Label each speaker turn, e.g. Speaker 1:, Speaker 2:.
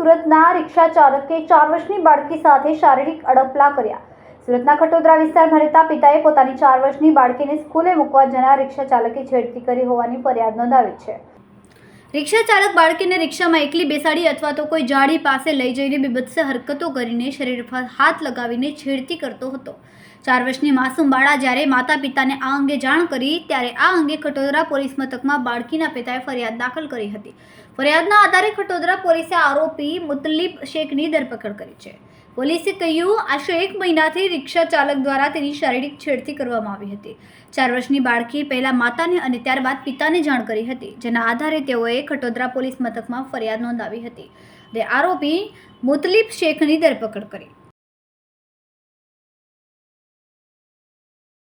Speaker 1: સુરતના રિક્ષા ચાલકે ચાર વર્ષની બાળકી સાથે શારીરિક અડપલા કર્યા. સુરતના ખટોદરા વિસ્તારમાં રહેતા પિતાએ પોતાની ચાર વર્ષની બાળકીને સ્કૂલે મૂકવા જનાર રિક્ષા ચાલકે છેડતી કરી હોવાની ફરિયાદ નોંધાવી છે. રિક્ષા ચાલક બાળકીને રિક્ષામાં એકલી બેસાડી અથવા તો કોઈ જાળી પાસે લઈ જઈને બીભત્સ હરકતો કરીને શરીર પર હાથ લગાવીને છેડતી કરતો હતો. ચાર વર્ષની માસૂમ બાળા જ્યારે માતા પિતાને આ અંગે જાણ કરી, ત્યારે આ અંગે ખટોદરા પોલીસ મથકમાં બાળકીના પિતાએ ફરિયાદ દાખલ કરી હતી. ફરિયાદના આધારે ખટોદરા પોલીસે આરોપી મુતલીબ શેખની ધરપકડ કરી છે. પોલીસે કહ્યું આશરે એક મહિનાથી રિક્ષા ચાલક દ્વારા તેની શારીરિક છેડતી કરવામાં આવી હતી. ચાર વર્ષની બાળકી પહેલાં માતાને અને ત્યારબાદ પિતાને જાણ કરી હતી, જેના આધારે તેઓએ ખટોદરા પોલીસ મથકમાં ફરિયાદ નોંધાવી હતી. અને આરોપી મુતલીબ શેખની ધરપકડ કરી.